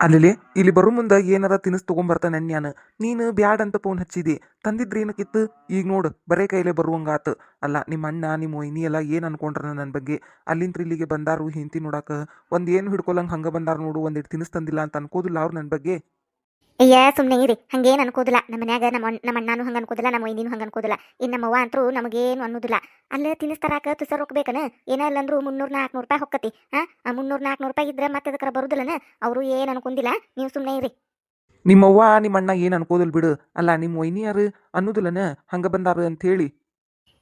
ಅಲ್ಲಿ ಇಲ್ಲಿ ಬರೋ ಮುಂದೆ ಏನಾರ ತಿನಿಸ್ ತೊಗೊಂಬರ್ತಾನೆ ನಾನು ನೀನು ಬ್ಯಾಡ್ ಅಂತ ಫೋನ್ ಹಚ್ಚಿದಿ. ತಂದಿದ್ರೆ ಏನಕ್ಕಿತ್ತು? ಈಗ ನೋಡು, ಬರೇ ಕೈಲೇ ಬರುವಂಗಾತು. ಅಲ್ಲ, ನಿಮ್ಮ ಅಣ್ಣ, ನಿಮ್ಮ ಒಯ್ನಿ ಎಲ್ಲ ಏನು ಅನ್ಕೊಂಡ್ರ ನನ್ನ ಬಗ್ಗೆ? ಅಲ್ಲಿಂದ್ರ ಇಲ್ಲಿಗೆ ಬಂದಾರು ಹಿಂತಿ ನೋಡಾಕ. ಒಂದು ಏನು ಹಿಡ್ಕೊಳಂಗೆ ಹಂಗೆ ಬಂದಾರ ನೋಡು ಒಂದಿಟ್ಟು ತಿನಿಸ್ ತಂದಿಲ್ಲ ಅಂತ ಅನ್ಕೋದಿಲ್ಲ ಅವ್ರು ನನ್ನ ಬಗ್ಗೆ? ಅಯ್ಯ ಸುಮ್ಮನೆ ಇರಿ. ಹಂಗೇನು ಅನ್ಕೋದಿಲ್ಲ. ನಮ್ಮ ಮನ್ಯಾಗ ನಮ್ಮ ನಮ್ಮ ಅಣ್ಣನೂ ಹಂಗೆ ಅನ್ಕೋದಿಲ್ಲ, ನಮ್ಮ ಒಯ್ದಿನೂ ಹಂಗೆ ಅನ್ಕೋದಿಲ್ಲ. ಇನ್ನು ನಮ್ಮವ್ವ ಅಂತರೂ ನಮಗೇನು ಅನ್ನೋದಿಲ್ಲ. ಅಲ್ಲೇ ತಿನ್ನಿಸ್ತಾರಾಕ ತುಸರ್ ಹೋಗ್ಬೇಕನ? ಏನ ಇಲ್ಲಂದ್ರೂ ಮುನ್ನೂರು ನಾಲ್ಕುನೂರು ರೂಪಾಯಿ ಹೊಕ್ಕತಿ. ಹಾಂ? ಮುನ್ನೂರು ನಾಲ್ಕುನೂರು ರೂಪಾಯಿ ಇದ್ರೆ ಮತ್ತೆ ಅದಕ್ಕೆ ಬರುದಿಲ್ಲನ? ಅವರು ಏನು ಅನ್ಕೊಂಡಿಲ್ಲ? ನೀವು ಸುಮ್ಮನೆ ಇರಿ. ನಿಮ್ಮವ್ವ ನಿಮ್ಮ ಅಣ್ಣ ಏನು ಅನ್ಕೋದಿಲ್ಲ ಬಿಡು. ಅಲ್ಲ ನಿಮ್ಮ ಒಯ್ನಿಯಾರು ಅನ್ನೋದಿಲ್ಲನ? ಹಂಗೆ ಬಂದಾರು ಅಂತ ಹೇಳಿ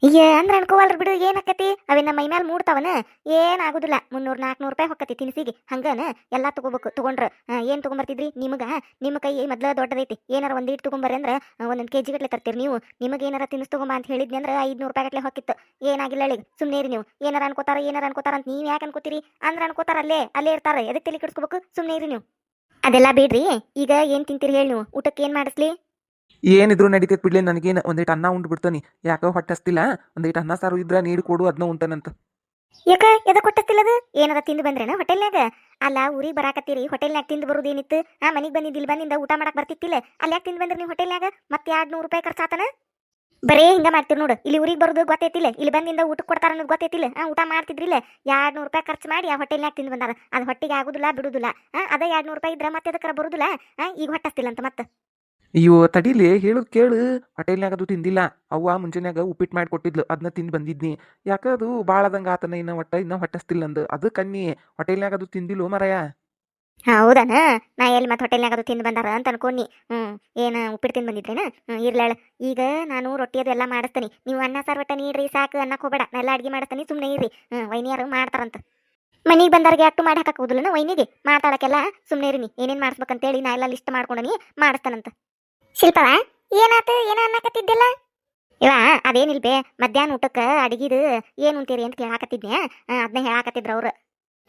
ಅಯ್ಯ ಅಂದ್ರೆ ಅನ್ಕೋವಲ್ರಿ ಬಿಡು, ಏನಾಕತಿ? ಅವೇ ನಮ್ಮ ಮೈ ಮೇಲೆ ಮೂಡ್ತಾವನ? ಏನಾಗುದಿಲ್ಲ. ಮುನ್ನೂರು ನಾಲ್ಕುನೂರು ರೂಪಾಯಿ ಹೊಕ್ಕತಿ ತಿನಿಸಿಗೆ. ಹಂಗನ? ಎಲ್ಲ ತಗೋಬೇಕು, ತಗೊಂಡ್ರ. ಏನು ತಗೊಂಬರ್ತಿದ್ರಿ? ನಿಮಗೆ? ನಿಮ್ಮ ಕೈ ಮೊದ್ಲ ದೊಡ್ಡದೈತಿ. ಏನಾರ ಒಂದೀಟ್ ತಗೊಂಬರ್ರಿ ಅಂದ್ರೆ ಒಂದೊಂದು ಕೆಜಿ ಗಟ್ಲೆ ತರ್ತೀರಿ ನೀವು. ನಿಮಗೆ ಏನಾರ ತಿನ್ಸ್ ತಗೊಂಬ ಅಂತ ಹೇಳಿದ್ನಿ ಅಂದ್ರೆ, ಐದ್ನೂರು ರೂಪಾಯಿ ಗಟ್ಲೆ ಹೊಕ್ಕಿತ್ತು. ಏನಾಗಿಲ್ಲ ಹೇಳಿ ಸುಮ್ನೆ ಇರಿ ನೀವು. ಏನಾರ ಅನ್ಕೋತಾರ ಏನಾರ ಅನ್ಕೋತಾರ ಅಂತ ನೀವು ಯಾಕೆ ಅನ್ಕೋತೀರಿ? ಅಂದ್ರೆ ಅನ್ಕೋತಾರ, ಅಲ್ಲೇ ಅಲ್ಲೇ ಇರ್ತಾರೆ. ಎದಕ್ಕೆ ತಲೆ ಕೆಡಿಸ್ಕೋಬೇಕು? ಸುಮ್ನೆ ಇರಿ ನೀವು. ಅದೆಲ್ಲ ಬೇಡ್ರಿ. ಈಗ ಏನು ತಿಂತೀರಿ ಹೇಳಿ ನೀವು? ಊಟಕ್ಕೆ ಏನು ಮಾಡಿಸ್ಲಿ? ಏನಿದ್ರು ನಡೀತೈತೆ ಬಿಡ್ಲಿ, ನನಗೇನು ಒಂದಿಟ್ಟು ಅನ್ನ ಉಂಡು ಬಿಡ್ತಾನೆ ಯಾಕೋ ಹೊಟ್ಟೆ ಹಸ್ತಿಲ್ಲ ಒಂದಿಟ್ಟು ಅನ್ನ ಸಾರು ಇದ್ರೆ ನೀರು ಕೊಡು ಅದನ್ನ ಉಂತಾನಂತ ಯಾಕ ಎದ ಕೊಟ್ಟಸ್ತಿಲ್ಲದು ಏನದ ತಿಂದು ಬಂದ್ರೇನ ಹೋಟೆಲ್ನಾಗ ಅಲ್ಲ ಊರಿಗೆ ಬರಾಕತ್ತೀರಿ ಹೋಟೆಲ್ನಾಗ ತಿಂದು ಬರುದೇನಿತ್ತು? ಆ, ಮನೆಗೆ ಬಂದಿದ್ದು ಇಲ್ಲಿ ಬಂದಿಂದ ಊಟ ಮಾಡಕ್ ಬರ್ತಿತ್ತಿಲ್ಲ? ಅಲ್ಲಿ ಯಾಕೆ ತಿಂದು ಬಂದ್ರಿ ನೀವು ಹೋಟೆಲ್ನಾಗ ಮತ್ತೆ ಎರಡು ನೂರು ರೂಪಾಯಿ ಖರ್ಚಾತನ? ಬರೇ ಹಿಂಗ ಮಾಡ್ತೀರಿ ನೋಡು, ಇಲ್ಲಿ ಊರಿಗೆ ಬರೋದು ಗೊತ್ತೈತಿಲ್ಲ, ಇಲ್ಲಿ ಬಂದಿಂದ ಊಟಕ್ಕೆ ಕೊಡ್ತಾರ ಅನ್ನೋದು ಗೊತ್ತೈತಿಲ್ಲ, ಆ, ಊಟ ಮಾಡ್ತಿದ್ರಿಲ್ಲ ಎರಡು ನೂರು ರೂಪಾಯಿ ಖರ್ಚು ಮಾಡಿ ಆ ಹೋಟೆಲ್ನಾಗ ತಿಂದು ಬಂದಾರ ಅದು ಹೊಟ್ಟಿಗೆ ಆಗುದಿಲ್ಲ, ಬಿಡುದಿಲ್ಲ, ಆ, ಅದ ಎರಡು ನೂರು ರೂಪಾಯಿ ಇದ್ರೆ ಮತ್ತೆ ಅದಕ್ಕೆ ಬರುದಿಲ್ಲ ಈಗ ಹೊಟ್ಟಸ್ತಿಲ್ಲ ಅಂತ ಮತ್ತೆ ಅಯ್ಯೋ, ತಡಿಲಿ ಹೇಳೋದು ಕೇಳು. ಹೋಟೆಲ್ನಾಗ ಅದು ತಿಂದಿಲ್ಲ. ಅವ್ವ ಮುಂಜಾನ್ಯಾಗ ಉಪ್ಪಿಟ್ಟು ಮಾಡಿ ಕೊಟ್ಟಿದ್ಲು. ಅದನ್ನ ತಿಂದು ಬಂದಿದ್ನಿ. ಯಾಕೆ ಅದು ಭಾಳ ಅದಂಗ ಆತನ ಇನ್ನ ಒಟ್ಟ ಇನ್ನ ಹೊಟ್ಟಸ್ತಿಲ್ಲ ಅಂದು. ಅದು ಹೋಟೆಲ್ ಹೋಟೆಲ್ನಾಗ ಅದು ತಿಂದಿಲ್ಲೋ ಮರಯ? ಹೌದನ? ನಾ ಎಲ್ಲಿ ಮತ್ತೆ ಹೋಟೆಲ್ನಾಗ ಅದು ತಿಂದು ಬಂದಾರ ಅಂತ ಅನ್ಕೊಂಡಿ ಹ್ಞೂ ಏನು ಉಪ್ಪಿಟ್ಟು ತಿಂದು ಬಂದಿದ್ರೇನ? ಹ್ಞೂ ಇರ್ಲಾಳ ಈಗ ನಾನು ರೊಟ್ಟಿ ಅದು ಎಲ್ಲ ಮಾಡಿಸ್ತೀನಿ. ನೀವು ಅನ್ನ, ಸಾರು ಒಟ್ಟ ನೀಡ್ರಿ, ಸಾಕು. ಅನ್ನಕ್ಕೆ ಹೋಗಬೇಡ. ನಾ ಎಲ್ಲ ಅಡ್ಗೆ ಮಾಡಿಸ್ತೀನಿ. ಸುಮ್ಮನೆ ಇರ್ರಿ. ಹ್ಞೂ ವೈನಿಯರು ಮಾಡ್ತಾರಂತ. ಮನೆಗೆ ಬಂದವ್ರಿಗೆ ಅಟ್ಟು ಮಾಡಿ ಹಾಕೋದಿಲ್ಲ ವೈನಿಗೆ? ಮಾತಾಡಕ್ಕೆಲ್ಲ ಸುಮ್ಮನೆ ಇರಿ ನೀ. ಏನೇನು ಮಾಡಿಸ್ಬೇಕಂತೇಳಿ ನಾ ಎಲ್ಲ ಲಿಸ್ಟ್ ಮಾಡ್ಕೊಂಡನಿ, ಮಾಡಿಸ್ತಾನಂತ. ಶಿಲ್ಪವ? ಏನಾತು? ಏನೋ ಅನ್ನಕತ್ತಿದ್ದಿಲ್ಲ? ಇವ ಅದೇನಿಲ್ ಬೇ ಮಧ್ಯಾಹ್ನ ಊಟಕ್ಕೆ ಅಡಿಗಿದು ಏನು ಅಂತೀರಿ ಅಂತ ಕೇಳಾಕತ್ತಿದ್ನೆ ಅದನ್ನ ಹೇಳಾಕತ್ತಿದ್ರು ಅವ್ರು.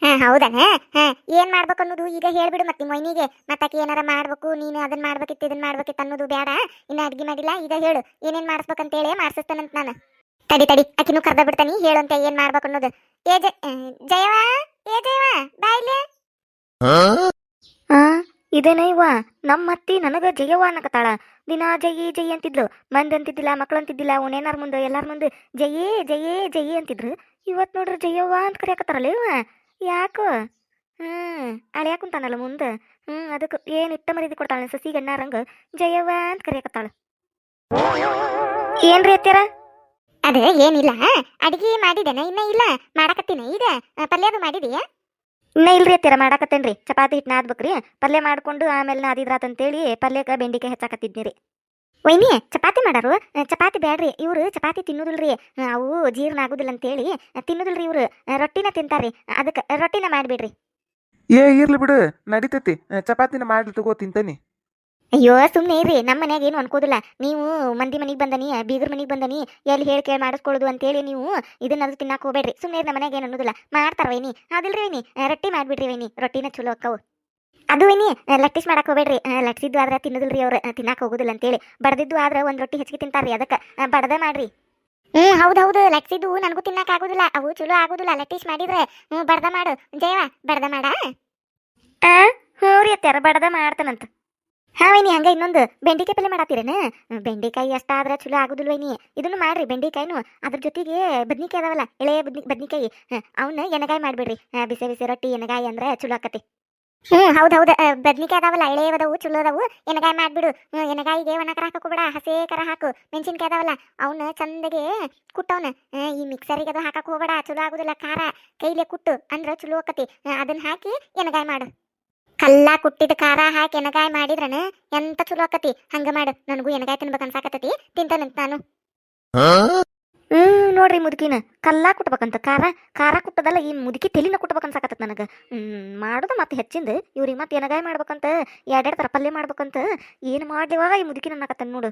ಹಾ ಹೌದನ? ಹಾ ಏನ್ ಮಾಡ್ಬೇಕು ಅನ್ನೋದು ಈಗ ಹೇಳ್ಬಿಡು ಮತ್ತೆ ಮೊಯ್ನಿಗೆ ಮತ್ತಾಕಿ ಏನಾರ ಮಾಡ್ಬೇಕು ನೀನು ಅದನ್ನ ಮಾಡ್ಬೇಕಿತ್ತು ಇದನ್ನ ಮಾಡ್ಬೇಕಿತ್ತು ಅನ್ನೋದು ಬೇಡ. ಇನ್ನ ಅಡ್ಗೆ ಮಾಡಿಲ್ಲ ಈಗ ಹೇಳು. ಏನೇನ್ ಮಾಡಿಸ್ಬೇಕಂತೇಳಿ ಮಾಡಿಸ್ತಾನಂತ ನಾನು. ತಡಿ ತಡಿ ಆಕಿನೂ ಕರ್ದ ಬಿಡ್ತಾನಿ ಹೇಳಂತ ಏನ್ ಮಾಡ್ಬೇಕು ಅನ್ನೋದು. ಏ ಜಯವಾ ಜಯವ? ಏ ಜಯವಾ? ಬಾಯ್ಲೆ ನಮ್ಮತ್ತಿ ನಮ್ಮ ಅತ್ತಿ ನನಗ ಜಯವ ಅನ್ನಕತ್ತಾಳ. ದಿನ ಜಯಿ ಜಯ ಅಂತಿದ್ಲು. ಮಂದಿ ಅಂತಿದ್ದಿಲ್ಲ ಮಕ್ಳು ಅಂತಿದ್ದಿಲ್ಲ ಅವನೇನಾರ ಮುಂದೆ, ಎಲ್ಲಾರ ಮುಂದೆ ಜಯೇ ಜಯೇ ಜಯಿ ಅಂತಿದ್ರು. ಇವತ್ ನೋಡ್ರಿ ಜಯವ್ವ ಅಂತ ಕರಿಯಾಕತ್ತಾರಲ್ಲ ಇವ ಯಾಕೋ? ಹ್ಮ್, ಅಳ್ಯಾಕ ಕುಂತಾನಲ್ಲ ಮುಂದೆ. ಹ್ಮ್ ಅದಕ್ಕೆ ಏನು ಇಟ್ಟ ಮರಿದಿ ಕೊಡ್ತಾಳೆ ಸಸಿ ಗಣ್ಣಾರಂಗ ಜಯವ್ವ ಅಂತ ಕರಿಯಾಕತ್ತಾಳ. ಏನ್ರಿ ಅತ್ಯಾರ ಅದೇ ಏನಿಲ್ಲ. ಅಡಿಗೆ ಮಾಡಿದೇನ ಇನ್ನ ಇಲ್ಲ. ಮಾಡಕತ್ತೀನಿ. ಈಗ, ಪಲ್ಯದು ಮಾಡಿದೀಯಾ? ಇನ್ನ ಇಲ್ರಿ ಅತ್ತೀರ ಮಾಡಾಕತ್ತೇನ್ರಿ. ಚಪಾತಿ ಹಿಟ್ಟು ನಾದ್ಬೇಕ್ರಿ ಪಲ್ಯ ಮಾಡ್ಕೊಂಡು ಆಮೇಲೆ ನಾದಿದ್ರಾತಂತೇಳಿ ಪಲ್ಯಕ್ಕೆ ಬೆಂಡಿಕಾಯಿ ಹೆಚ್ಚಾಕತ್ತಿದ್ನಿ ರೀ ವೈನಿ, ಚಪಾತಿ ಮಾಡಾರು? ಚಪಾತಿ ಬೇಡ್ರಿ ಇವ್ರು ಚಪಾತಿ ತಿನ್ನುದಿಲ್ರಿ. ಅವು ಜೀರ್ಣ ಆಗುದಿಲ್ಲ ಅಂತೇಳಿ ತಿನ್ನುದಿಲ್ರಿ ಇವ್ರು. ರೊಟ್ಟಿನ ತಿಂತಾರ್ರಿ. ಅದಕ್ಕೆ, ರೊಟ್ಟಿನ ಮಾಡಿಬಿಡ್ರಿ. ಏ, ಇರ್ಲಿ ಬಿಡು. ನಡೀತೈತಿ. ಚಪಾತಿನ ಮಾಡಿ ತಗೋ ತಿಂತಾನೆ. ಅಯ್ಯೋ ಸುಮ್ಮನೆ ಇರಿ. ನಮ್ಮ ಮನ್ಯಾಗ ಏನು ಅನ್ಕೋದಿಲ್ಲ. ನೀವು ಮಂದಿ ಮನೆಗೆ ಬಂದನಿ ಬೀಗರ್ ಮನೆಗೆ ಬಂದನಿ ಎಲ್ಲಿ ಹೇಳಿ ಕೇಳಿ ಮಾಡಿಸ್ಕೊಳ್ಳೋದು ಅಂತೇಳಿ ನೀವು ಇದನ್ನ ಅದು ತಿನ್ನಕ್ಕೆ ಹೋಗ್ಬೇಡ್ರಿ. ಸುಮ್ಮನೆ ನಮ್ಮ ಮನೆಗೆ ಏನು ಅನ್ನೋದಿಲ್ಲ. ಮಾಡ್ತಾರ ವೈನಿ. ಅದಿಲ್ರಿ ವೈನಿ? ರೊಟ್ಟಿ ಮಾಡಿಬಿಡ್ರಿ ವೈನಿ. ರೊಟ್ಟಿನ ಚಲೋ ಅಕ್ಕವು. ಅದು ವೈನಿ ಆ, ಲಟ್ಟಿಸ್ ಮಾಡಕ್ಕೆ ಹೋಗ್ಬೇಡ್ರಿ. ಲಟ್ಟಿಸಿದ್ದು ಆದ್ರೆ ತಿನ್ನೋದಿಲ್ರಿ ಅವ್ರು. ತಿನ್ನಕ್ಕೆ ಹೋಗೋದಿಲ್ಲ ಅಂತೇಳಿ. ಬಡದಿದ್ದು ಆದ್ರೆ ಒಂದು ರೊಟ್ಟಿ ಹೆಚ್ಚಿಗೆ ತಿಂತಾರ್ರಿ ಅದಕ್ಕೆ. ಬಡದ ಮಾಡ್ರಿ. ಹ್ಞೂ ಹೌದು ಹೌದು. ಲಟ್ಸಿದ್ದು ನನಗೂ ತಿನ್ನಕ್ಕೆ ಆಗೋದಿಲ್ಲ. ಅವು ಚಲೋ ಆಗೋದಿಲ್ಲ. ಲಟ್ಟಿಸ್ ಮಾಡಿದ್ರೆ ಹ್ಞೂ ಮಾಡು. ಜಯವ ಬಡ್ದ ಮಾಡ? ಹ್ಞೂ ರೀ ಅತ್ಯಾರ ಬಡ್ದ ಮಾಡ್ತಾನಂತ. ಹಾ ವೈನಿ ಹಂಗ ಇನ್ನೊಂದು ಬೆಂಡಿಕಾಯಿ ಪಲ್ಯ ಮಾಡತ್ತೀರೇನ ಬೆಂಡಿಕಾಯಿ ಎಷ್ಟಾದ್ರೆ ಚಲೋ ಆಗುದಿಲ್ಲ ವೈನಿ. ಇದನ್ನು ಮಾಡ್ರಿ ಬೆಂಡೆಕಾಯಿನು. ಅದ್ರ ಜೊತೆಗೆ ಬದ್ನಿಕಾಯಿ ಅದಾವಲ್ಲ ಎಳೆ ಬದ್ನಿ ಬದ್ನಿಕಾಯಿ. ಅವನ್ನ ಎಣಗಾಯಿ ಮಾಡ್ಬಿಡ್ರಿ. ಬಿಸಿ ಬಿಸಿ ರೊಟ್ಟಿ ಎಣಗಾಯಿ ಅಂದ್ರೆ ಚಲೋ ಆಕತಿ. ಹ್ಞೂ ಹೌದು ಹೌದು. ಬದ್ನಿಕಾಯಿ ಅದಾವಲ್ಲ ಎಳೆ ಅದಾವು ಚಲೋ ಅದಾವು. ಎಣಗಾಯಿ ಮಾಡ್ಬಿಡು. ಹ್ಮ್, ಎಣಗಾಯಿಗೆ ಒಣ ಕರ ಹಾಕಕು ಬೇಡ ಹಸೇ ಕರ ಹಾಕು. ಮೆಣಸಿನ್ಕಾಯಿ ಅದಾವಲ್ಲ ಅವನ್ನ ಚಂದಗೆ ಕುಟ್ಟವನ. ಈ ಮಿಕ್ಸರಿಗೆ ಅದು ಹಾಕಕ್ ಹೋಗ್ಬೇಡ ಚಲೋ ಆಗುದಿಲ್ಲ ಖಾರ. ಕೈಲೇ ಕುಟ್ಟು ಅಂದ್ರೆ ಚಲೋ ಆಕತಿ. ಅದನ್ನ ಹಾಕಿ ಎಣಗಾಯಿ ಮಾಡು. ಕಲ್ಲ ಕುಟ್ಟಿದ ಖಾರ ಹಾಕಿ ಎಣಗಾಯಿ ಮಾಡಿದ್ರನ ಎಂತ ಚಲೋ ಆಕತಿ? ಹಂಗ ಮಾಡು. ನನಗೂ ಎಣಗಾಯಿ ತಿನ್ಬೇಕು ಅನ್ಸಾಕತ್ತತಿ. ತಿಂತಾನಂತ ನಾನು. ಹ್ಮ್ ನೋಡ್ರಿ ಮುದುಕಿನ. ಕಲ್ಲ ಕುಟ್ಬೇಕಂತ ಖಾರ. ಖಾರ ಕುಟ್ಟದಲ್ಲ ಈ ಮುದುಕಿ ತೆಲಿನ ಕುಟ್ಬೇಕು ಅನ್ಸಾಕತ್ತದ ನನಗೆ. ಹ್ಮ್ ಮಾಡುದ ಮತ್ತೆ ಹೆಚ್ಚಿಂದ ಇವ್ರಿಗೆ ಮತ್ತೆ ಎನಗಾಯಿ ಮಾಡ್ಬೇಕಂತ ಎರಡೆರಡು ತರ ಪಲ್ಯ ಮಾಡ್ಬೇಕಂತ ಏನು ಮಾಡ್ಲಿವಾಗ ಈ ಮುದುಕಿನ ಅನ್ನಕತ್ತಾನ ನೋಡು.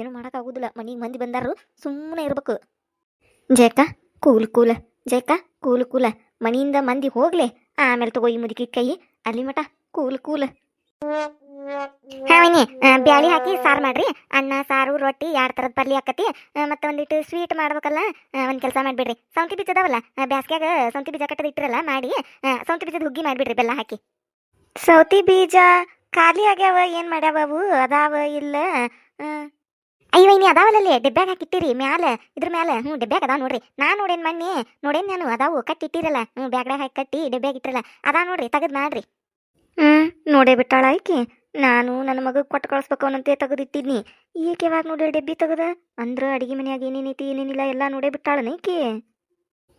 ಏನು ಮಾಡೋಕ್ಕಾಗೋದಿಲ್ಲ ಮನೆಗೆ ಮಂದಿ ಬಂದಾರು ಸುಮ್ಮನೆ ಇರ್ಬೇಕು. ಜಯಕ್ಕ ಕೂಲ್ ಕೂಲ. ಜಯಕ್ಕ ಕೂಲ್ ಕೂಲ. ಮನೆಯಿಂದ ಮಂದಿ ಹೋಗ್ಲೆ. ಆಮೇಲೆ ತಗೋ ಈ ಮುದುಕಿ ಕೈ. ಅಲ್ಲಿ ಮಟ ಕೂಲ್ ಕೂಲ್. ಹಾವಿನಿ ಬ್ಯಾಳಿ ಹಾಕಿ ಸಾರು ಮಾಡ್ರಿ. ಅನ್ನ ಸಾರು ರೊಟ್ಟಿ ಎರಡು ಥರದ ಪಲ್ಯ ಹಾಕತಿ ಮತ್ತೆ ಒಂದಿಟ್ಟು ಸ್ವೀಟ್ ಮಾಡ್ಬೇಕಲ್ಲ ಒಂದು ಕೆಲಸ ಮಾಡಿಬಿಡ್ರಿ. ಸೌಂತಿ ಬೀಜ ಅದಾವಲ್ಲ ಬ್ಯಾಸ್ಗ್ಯಾಗ ಸೌಂತಿ ಬೀಜ ಕಟ್ಟದ ಇಟ್ಟಿರಲ್ಲ ಮಾಡಿ ಸೌಂತಿ ಬೀಜದ ಹುಗ್ಗಿ ಮಾಡಿಬಿಡ್ರಿ ಬೆಲ್ಲ ಹಾಕಿ. ಸೌತಿ ಬೀಜ ಖಾಲಿ ಆಗ್ಯಾವ ಏನು ಮಾಡ್ಯಾವ ಅವು? ಅದಾವ ಇಲ್ಲ. ಅಯ್ಯೋ ಇನ್ನಿ ಅದಾವಲ್ಲಲ್ಲಿ ಡಬ್ಬ್ಯಾಗ ಹಾಕಿಟ್ಟಿರಿ ಮ್ಯಾಲೆ ಇದ್ರ ಮ್ಯಾಲೆ. ಹ್ಞೂ ಡಬ್ಬ್ಯಾಗ ಅದಾವ ನೋಡ್ರಿ. ನಾ ನೋಡೇನ್ ಮನ್ನಿ ನೋಡೇನು ನಾನು ಅದಾವು ಕಟ್ಟಿಟ್ಟಿರಲ್ಲ. ಹ್ಞೂ ಬ್ಯಾಗ್ದಾಗ ಹಾಕಿ ಕಟ್ಟಿ ಡಬ್ಬ್ಯಾಗ ಇಟ್ಟಿರಲ್ಲ ಅದಾವ ನೋಡ್ರಿ ತೆಗೆದು ಮಾಡ್ರಿ. ಹ್ಮ್, ನೋಡೇ ಬಿಟ್ಟಾಳ ಆಯ್ಕೆ ನಾನು ನನ್ನ ಮಗ ಕೊಟ್ಟು ಕಳಿಸ್ಬೇಕು ಅವನಂತೆ ತೆಗೆದಿಟ್ಟಿದ್ನಿ. ಈಕೆ ಯಾವಾಗ ನೋಡಿ ಡಬ್ಬಿ ತೆಗದ? ಅಂದ್ರೆ ಅಡಿಗೆ ಮನೆಯಾಗ ಏನೇನೈತಿ, ಏನೇನಿಲ್ಲ ಎಲ್ಲ ನೋಡೇ ಬಿಟ್ಟಾಳನ ಈಕೆ.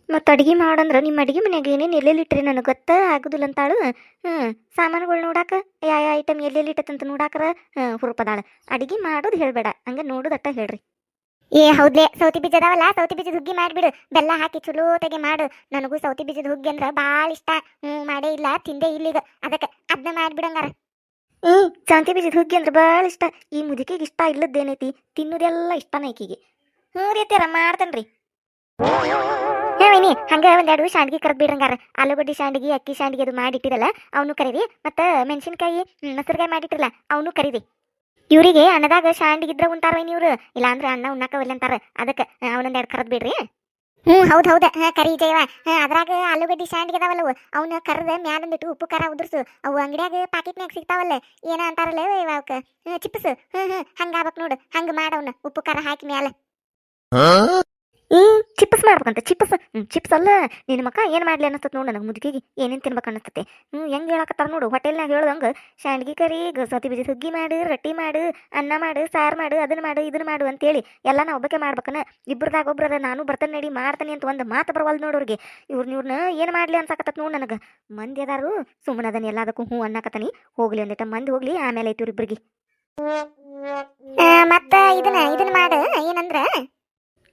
ಮತ್ತು ಅಡಿಗೆ ಮಾಡಂದ್ರ ನಿಮ್ಮ ಅಡಿಗೆ ಮನೆಯಾಗ ಏನೇನು ಎಲ್ಲೆಲ್ಲಿ ಇಟ್ರಿ ನನಗೆ ಗೊತ್ತ? ಆಗುದಿಲ್ಲ ಅಂತಾಳು. ಹ್ಞೂ ಸಾಮಾನುಗಳು ನೋಡಾಕ ಯಾವ ಯಾವ ಐಟಮ್ ಎಲ್ಲೆಲ್ಲಿ ಇಟ್ಟತಂತ ನೋಡಾಕರ ಹ್ಞೂ ಹುರುಪದಾಳ. ಅಡಿಗೆ ಮಾಡೋದು ಹೇಳ್ಬೇಡ, ಹಂಗೆ ನೋಡೋದಟ್ಟ ಹೇಳ್ರಿ. ಏ, ಹೌದ್ಲೆ, ಸೌತಿ ಬೀಜ ಅದಾವಲ್ಲ ಸೌತಿ ಬೀಜದ ಹುಗ್ಗಿ ಮಾಡಿಬಿಡು. ಬೆಲ್ಲ ಹಾಕಿ ಚಲೋತೆಗೆ ಮಾಡು. ನನಗೂ ಸೌತಿ ಬೀಜದ ಹುಗ್ಗಿ ಅಂದ್ರ ಭಾಳ ಇಷ್ಟ. ಹ್ಞೂ ಇಲ್ಲ, ತಿಂದೇ ಇಲ್ಲಿಗ. ಅದಕ್ಕೆ ಅದನ್ನ ಮಾಡ್ಬಿಡಂಗಾರ. ಏ ಶಾಂತಿ ಬೀಜದ ಹುಗ್ಗಿ ಅಂದ್ರೆ ಭಾಳ ಇಷ್ಟ. ಈ ಮುದುಕಿಗೆ ಇಷ್ಟ ಇಲ್ಲದ್ದೇನೈತಿ? ತಿನ್ನೋದೆಲ್ಲ ಇಷ್ಟನ ಈಕಿಗೆ. ಹ್ಞೂ ರೀ ಅತ್ಯಾರ ಮಾಡ್ತೇನ್ರಿ ಹೇಳಿ ಹಂಗ ಒಂದೆರಡು ಶಾಂಡ್ಗಿ ಕರೆದ್ ಬಿಡ್ರಂಗಾರ ಆಲೂಗಡ್ಡಿ ಶಾಂಡಿಗೆ ಅಕ್ಕಿ ಶಾಂಡಿಗೆ ಅದು ಮಾಡಿಟ್ಟಿರಲ್ಲ ಅವನು ಕರೀರಿ. ಮತ್ತು ಮೆಣಸಿನ್ಕಾಯಿ ಮೊಸರುಗಾಯಿ ಮಾಡಿಟ್ಟಿರಲ್ಲ, ಅವನು ಕರೀರಿ. ಇವರಿಗೆ ಅನ್ನದಾಗ ಶಾಂಡ್ಗಿದ್ರ ಉಂಟಾರ ಇವ್ರು. ಅಂದ್ರೆ ಅನ್ನ ಉಣ್ಣಾಕ ಅಂತಾರೆ ಅಂತಾರ. ಅದಕ್ಕೆ ಅವನೊಂದೆರಡು ಕರೆದ್ ಬಿಡ್ರಿ ಹ್ಞೂ, ಹೌದ್ ಹೌದ್. ಕರಿ ಜೈವ ಅದ್ರಾಗ ಆಲೂಗಡ್ಡಿ ಶಾಂಡ್ಗಿ ಅದಾವಲ್ಲವು. ಅವನ್ನ ಕರ್ದ ಮ್ಯಾಲಂದಿಟ್ಟು ಉಪ್ಪು, ಖಾರ ಉದುರ್ಸು. ಅವು ಅಂಗಡಿಯಾಗ ಪ್ಯಾಕೆಟ್ನ್ಯಾಗ ಸಿಗ್ತಾವಲ್ಲ. ಏನ ಅಂತಾರಲ್ಲ ಅವಕ್ಕೆ. ಚಿಪ್ಸ್. ಹ್ಮ್ ಹ್ಮ್ ಹಂಗಾಗ್ಬೇಕು ನೋಡು. ಹಂಗ ಮಾಡವನ್ನ ಉಪ್ಪು, ಖಾರ ಹಾಕಿ ಮ್ಯಾಲ. ಹ್ಮ್ ಚಿಪ್ಸ್ ಮಾಡ್ಬೇಕಂತ, ಚಿಪ್ಸ್. ಹ್ಮ್ ಚಿಪ್ಸ್ ಅಲ್ಲ, ನಿನ್ನ ಮಕ್ಕ ಏನ್ ಮಾಡ್ಲಿ ಅನಸ್ತತ್ ನೋಡು, ನನಗೆ ಮುದುಕಿಗೆ ಏನೇನ್ ತಿನ್ಬೇಕು ಅನ್ನಿಸ್ತತೆ. ಹ್ಮ್ ಹೆಂಗ್ ಹೇಳಕತ್ತಾರ ನೋಡು, ಹೋಟೆಲ್ನಾಗ ಹೇಳ್ದಂಗೆ ಶಾಂಡ್ಗಿ ಕರಿ ಸತಿ ಬೀಜ ಹುಗ್ಗಿ ಮಾಡು, ರೊಟ್ಟಿ ಮಾಡು, ಅನ್ನ ಮಾಡು, ಸಾರು ಮಾಡು ಅದನ್ನ ಮಾಡು ಇದನ್ನ ಮಾಡು ಅಂತೇಳಿ ಎಲ್ಲ ನಾ ಒಬ್ಬಕ್ಕೆ ಮಾಡ್ಬೇಕನ. ಇಬ್ಬರದಾಗ ಒಬ್ಬರದ ನಾನು ಬರ್ತೇನೆ ನಡಿ, ಮಾಡ್ತಾನೆ ಅಂತ ಒಂದು ಮಾತು ಬರವಲ್ ನೋಡೋರ್ಗೆ ಇವ್ರನ್ನ ಇವ್ರನ್ನ ಏನ್ ಮಾಡ್ಲಿ ಅನ್ಸಕತ್ತತ್ ನೋಡು ನನಗೆ. ಮಂದಿ ಅದಾರು ಸುಮ್ಮನೆ ಅದನ್ನ ಎಲ್ಲದಕ್ಕೂ ಹ್ಞೂ ಅನ್ನಕತ್ತನಿ, ಹೋಗ್ಲಿ ಒಂದಿಟ ಮಂದಿ ಹೋಗ್ಲಿ, ಆಮೇಲೆ ಐತಿ ಇವ್ರಿಬ್ರಿಗೆ ಮತ್ತ ಇದನ್ನ ಇದನ್ನ ಮಾಡು, ಏನಂದ್ರ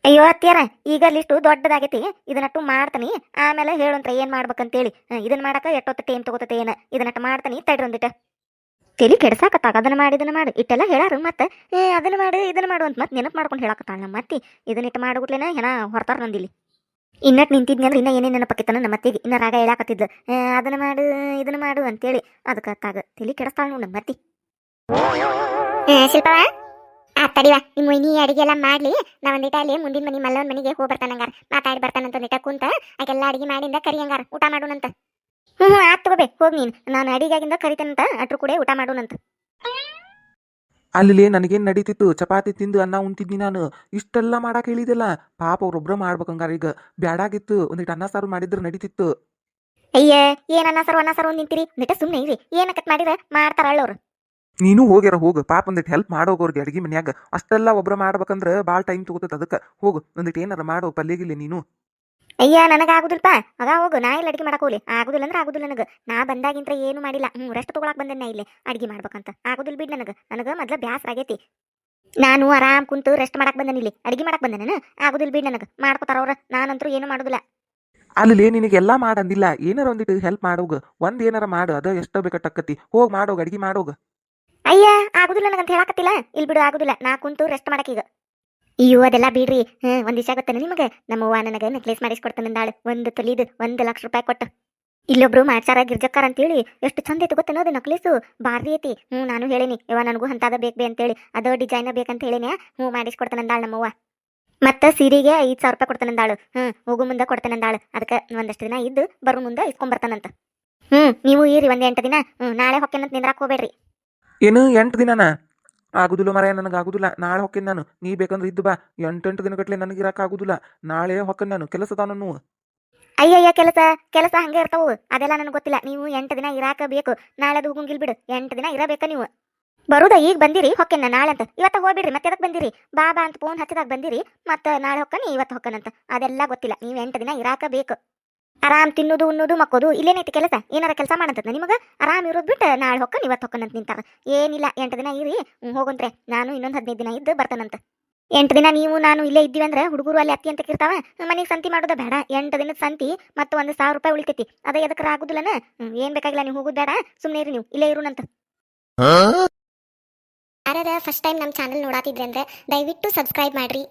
ಅಯ್ಯೋ ಅತ್ಯಾರ ಈಗ ಲಿಸ್ಟು ದೊಡ್ಡದಾಗೈತಿ ಇದನ್ನಟ್ಟು ಮಾಡ್ತಾನಿ, ಆಮೇಲೆ ಹೇಳಂತ್ರ ಏನ್ ಮಾಡ್ಬೇಕಂತೇಳಿ. ಇದನ್ನ ಮಾಡಕ ಎಷ್ಟೊತ್ತು ಟೈಮ್ ತಗೋತೈತೆ ಏನ? ಇದನ್ನಟ್ಟು ಮಾಡ್ತಾನಿ, ತಡ್ರಿ ತಲೆ ಕೆಡ್ಸಾಕತ್ತಾಗ, ಅದನ್ನ ಮಾಡಿ, ಇದನ್ನ ಮಾಡಿ. ಇಟ್ಟೆಲ್ಲ ಹೇಳಾರು ಮತ್ತೆ, ಏ, ಅದನ್ನ ಮಾಡಿ, ಇದನ್ನ ಮಾಡು ಅಂತ ಮತ್ತೆ ನೆನಪು ಮಾಡ್ಕೊಂಡು ಹೇಳಕತ್ತಾಳ ನಮ್ಮ ಅತ್ತಿ. ಇದನ್ನಿಟ್ಟು ಮಾಡ್ಬಿಟ್ಲೇನ ಏನ ಹೊರತಾರ ನಂದಿಲ್ಲಿ. ಇನ್ನಟ್ ನಿಂತಿದ್ನಿ ಅಂದ್ರೆ ಇನ್ನ ಏನೇನು ನೆನಪಕ್ಕಿತ್ತಾನ ನಮ್ಮ ಅತ್ತಿಗೆ. ಇನ್ನ ರಾಗ ಹೇಳಾಕತ್ತಿದ್ದ ಅದನ್ನ ಮಾಡು, ಇದನ್ನ ಮಾಡು ಅಂತೇಳಿ. ಅದಕ್ಕೆ ತಾಗ ತಲಿ ಕೆಡಿಸ್ತಾಳ ನೋಡು ನಮ್ಮ ಅತ್ತಿ. ಶಿಲ್ಪವ ಆ ತಡಿವಾ ನಿಮ್ಮ ನೀ ಅಡಿಗೆ ಎಲ್ಲ ಮಾಡ್ಲಿ. ನಾ ಒಂದಿಟ ಅಲ್ಲಿ ಮುಂದಿನ ಮನಿ ಮಲ್ಲವನ್ ಮನೆಗೆ ಹೋಗಿ ಬರ್ತಾನಂಗಾರ ಮಾತಾಡಿ ಬರ್ತಾನಂತ ಒಂದಿಟ ಕುಂತ ಆಗೆಲ್ಲ ಅಡಿಗೆ ಮಾಡಿಂದ ಕರಿ ಹಂಗಾರ. ಊಟ ಮಾಡೋಣಂತ ಹ್ಞೂ ಹ್ಞೂ ಆತ್ ತಗೋಬೇ ಹೋಗಿ ನೀನು. ನಾನು ಅಡಿಗಾಗಿಂದ ಕರಿತೇನಂತ ಅಟ್ರು ಕೂಡ ಊಟ ಮಾಡೋಣಂತ ಅಲ್ಲಿ ನನಗೇನು ನಡೀತಿತ್ತು? ಚಪಾತಿ ತಿಂದು ಅನ್ನ ಉಣ್ತಿದ್ನಿ ನಾನು. ಇಷ್ಟೆಲ್ಲ ಮಾಡಕ್ಕೆ ಹೇಳಿದಿಲ್ಲ ಪಾಪ ಅವ್ರೊಬ್ರ ಮಾಡ್ಬೇಕಂಗಾರ ಈಗ. ಬ್ಯಾಡಾಗಿತ್ತು ಒಂದಿಟ್ಟು ಅನ್ನ ಸಾರು ಮಾಡಿದ್ರೆ ನಡೀತಿತ್ತು. ಅಯ್ಯ ಏನ್ ಅನ್ನ ಸಾರು ಅನ್ನ ಸಾರು ನಿಂತಿರಿ ಒಂದಿಟ ಸುಮ್ಮನೆ ಇರಿ. ಏನಕ್ಕತ್ ಮಾಡಿದ್ರೆ ಮಾಡ್ತಾರ ಅಳ್ಳವ್ರು ನೀನು ಹೋಗ್ಯಾರ ಹೋಗು. ಪಾಪ ಒಂದಿಟ್ಟು ಹೆಲ್ಪ್ ಮಾಡೋಗೋರ್ಗೆ ಅಡಿಗೆ ಮನ್ಯಾಗ ಅಷ್ಟೆಲ್ಲ ಒಬ್ರ ಮಾಡ್ಬೇಕಂದ್ರೆ ಭಾಳ ಟೈಮ್ ತಗೋತದ ಅದಕ್ಕೆ. ಹೋಗು ಒಂದಿಟ್ಟು ಏನಾರ ಮಾಡೋ ಪಲ್ಯಗಿಲ್ಲ ನೀನು. ಅಯ್ಯ ನನಗೆ ಆಗುದಿಲ್ಪ ಮಗ ಹೋಗು ನಾ ಇಲ್ಲಿ ಅಡಿಗೆ ಮಾಡಕ್ ಹೋಗ್ಲಿ? ಆಗುದಿಲ್ಲ ಅಂದ್ರೆ ಆಗುದಿಲ್ಲ ನನಗೆ. ನಾ ಬಂದಾಗಿಂತ ಏನು ಮಾಡಿಲ್ಲ. ಹ್ಞೂ ರೆಸ್ಟ್ ತಗೊಳಕ್ ಬಂದೆ ನಾ ಇಲ್ಲಿ ಅಡಿಗೆ ಮಾಡ್ಬೇಕಂತ. ಆಗುದಿಲ್ಲ ಬಿಡ್ ನನಗೆ. ನನಗೆ ಮೊದ್ಲ ಬ್ಯಾಸರ ಆಗೈತಿ. ನಾನು ಆರಾಮ್ ಕುಂತು ರೆಸ್ಟ್ ಮಾಡಕ್ ಬಂದೇನಿ ಇಲ್ಲಿ? ಅಡಿಗೆ ಮಾಡಕ್ ಬಂದೆ ನಾನು? ಆಗುದಿಲ್ಲ ಬಿಡ್ ನನಗೆ. ಮಾಡ್ಕೊತಾರ ಅವ್ರ. ನಾನಂತರೂ ಏನು ಮಾಡುದಿಲ್ಲ. ಅಲ್ಲಿ ನಿನಗೆಲ್ಲ ಮಾಡಂದಿಲ್ಲ ಏನಾರ ಒಂದಿಟ್ಟು ಹೆಲ್ಪ್ ಮಾಡೋಗ ಒಂದ್ ಏನಾರ ಮಾಡು. ಅದ ಎಷ್ಟೋ ಬೇಕಾಟಕ್ಕತಿ ಹೋಗಿ ಮಾಡೋಗ ಅಡಿಗೆ ಮಾಡೋಗ ಅಯ್ಯ, ಆಗುದಿಲ್ಲ ನನಗಂತ ಹೇಳಾಕತ್ತಿಲ್ಲ. ಇಲ್ಲಿ ಬಿಡು, ಆಗುದಿಲ್ಲ. ನಾ ಕುಂತು ರೆಸ್ಟ್ ಮಾಡಕ್ ಈಗ ಅಯ್ಯೋ, ಅದೆಲ್ಲ ಬಿಡ್ರಿ. ಹ್ಮ್, ಒಂದ್ ದಿವಸ ಗೊತ್ತೇನೆ ನಿಮಗೆ? ನಮ್ಮವ್ವ ನನಗೆ ನೆಕ್ಲೇಸ್ ಮಾಡಿಸ್ಕೊಡ್ತಾನಂದಾಳು ಒಂದು ತೊಲಿದು ಒಂದು ಲಕ್ಷ ರೂಪಾಯಿ ಕೊಟ್ಟು. ಇಲ್ಲೊಬ್ರು ಮಾಡ್ಸಾರ ಗಿರ್ಜಕ್ಕಾರ ಅಂತೇಳಿ ಎಷ್ಟು ಚಂದ ಐತಿ ಗೊತ್ತೇನೋ ಅದು ನಕ್ಲೇಸು ಭಾರಿ ಐತಿ. ಹ್ಞೂ ನಾನು ಹೇಳಿನಿ. ಇವ ನನಗೂ ಅಂತದ ಬೇಕು ಬೇ ಅಂತೇಳಿ. ಅದು ಡಿಸೈನ್ ಬೇಕಂತ ಹೇಳಿನಿ. ಹ್ಞೂ ಮಾಡಿಸ್ಕೊಡ್ತಾನಂದಾಳು ನಮ್ಮವ್ವ ಮತ್ತೆ ಸೀರೆಗೆ ಐದು ಸಾವಿರ ರೂಪಾಯಿ ಕೊಡ್ತಾನಂದಾಳು ಹ್ಞೂ ಹೋಗು ಮುಂದೆ ಕೊಡ್ತಾನಂದಾಳು ಅದಕ್ಕೆ ಒಂದಷ್ಟು ದಿನ ಇದ್ದು ಬರೋ ಮುಂದೆ ಇಸ್ಕೊಂಬರ್ತಾನಂತ ಹ್ಞೂ ನೀವು ಇರಿ ಒಂದು ಎಂಟು ದಿನ. ಹ್ಞೂ ನಾಳೆ ಹೊಕ್ಕೇನಂತ ನಿಂದ್ರಾಕ್ ಹೋಗ್ಬೇಡ್ರಿ. ಏನು ಎಂಟು ದಿನನ? ಆಗುದಿಲ್ಲ ಮರ ನನಗೆ ಆಗುದಿಲ್ಲ. ನಾಳೆ ಹೊಕ್ಕೇನ್ ನಾನು? ನೀ ಬೇಕಂದ್ರೆ ಇದ್ದು ಬಾ. ಎಂಟೆಂಟು ದಿನಗಟ್ಲೆ ನನಗೆ ಇರಕ್ಕೆ ಆಗುದಿಲ್ಲ. ನಾಳೆ ಹೊಕ್ಕನ್ ನಾನು? ಕೆಲಸ ನಾನು ಅಯ್ಯಯ್ಯ, ಕೆಲಸ ಕೆಲಸ ಹಂಗೆ ಇರ್ತಾವು. ಅದೆಲ್ಲ ನನಗೆ ಗೊತ್ತಿಲ್ಲ. ನೀವು ಎಂಟು ದಿನ ಇರಾಕ ಬೇಕು. ನಾಳೆ ಅದು ಹೋಗಂಗಿಲ್ ಬಿಡು. ಎಂಟು ದಿನ ಇರಬೇಕ ನೀವು? ಬರುದ? ಈಗ ಬಂದಿರಿ? ಹೊಕ್ಕೇನ ನಾಳೆ ಅಂತ. ಇವತ್ತ ಹೋಗ್ಬಿಡ್ರಿ, ಮತ್ತೆ ಅದಕ್ಕೆ ಬಂದಿರಿ? ಬಾಬಾ ಅಂತ ಫೋನ್ ಹಚ್ಚಿದಾಗ ಬಂದಿರಿ. ಮತ್ತೆ ನಾಳೆ ಹೊಕ್ಕನಿ, ಇವತ್ತು ಹೊಕ್ಕನಂತ. ಅದೆಲ್ಲ ಗೊತ್ತಿಲ್ಲ. ನೀವು ಎಂಟು ದಿನ ಇರಾಕ ಬೇಕು. ಆರಾಮ್ ತಿನ್ನೋದು ಉಣ್ಣೋದು ಮಕ್ಕೋದು ಇಲ್ಲೇನೈತಿ ಕೆಲಸ? ಏನಾರ ಕೆಲಸ ಮಾಡಂತದ ನಿಮಗೆ? ಆರಾಮ್ ಇರೋದು ಬಿಟ್ಟು ನಾಳೆ ಹೊಕ್ಕ ಇವತ್ತು ಹೊಕ್ಕನಂತ ನಿಂತಾರ. ಏನಿಲ್ಲ ಎಂಟು ದಿನ ಇರಿ. ಹೋಗಂತ್ರೆ. ನಾನು ಇನ್ನೊಂದು ಹದಿನೈದು ದಿನ ಇದ್ದು ಬರ್ತಾನಂತ. ಎಂಟು ದಿನ ನೀವು ನಾನು ಇಲ್ಲೇ ಇದ್ದೀವಿ ಅಂದ್ರೆ ಹುಡುಗರು ಅಲ್ಲಿ ಅತ್ತಿ ಅಂತ ಇರ್ತಾವ ಮನೆಗೆ ಸಂತಿ ಮಾಡೋದ ಬೇಡ. ಎಂಟು ದಿನದ ಸಂತಿ ಮತ್ತು ಒಂದು ಸಾವಿರ ರೂಪಾಯಿ ಉಳಿತೈತಿ. ಅದ ಎದಕ್ಕ ಆಗುದಿಲ್ಲನ? ಹ್ಮ್, ಏನ್ ಬೇಕಾಗಿಲ್ಲ ನೀವು ಹೋಗುದು ಬೇಡ. ಸುಮ್ಮನೆ ಇರಿ ನೀವು. ಇಲ್ಲೇ ಇರುನಂತ. ಯಾರದ ಫಸ್ಟ್ ಟೈಮ್ ನಮ್ಮ ಚಾನಲ್ ನೋಡಾತಿದ್ರೆ ಅಂದ್ರೆ ದಯವಿಟ್ಟು ಸಬ್ಸ್ಕ್ರೈಬ್ ಮಾಡ್ರಿ.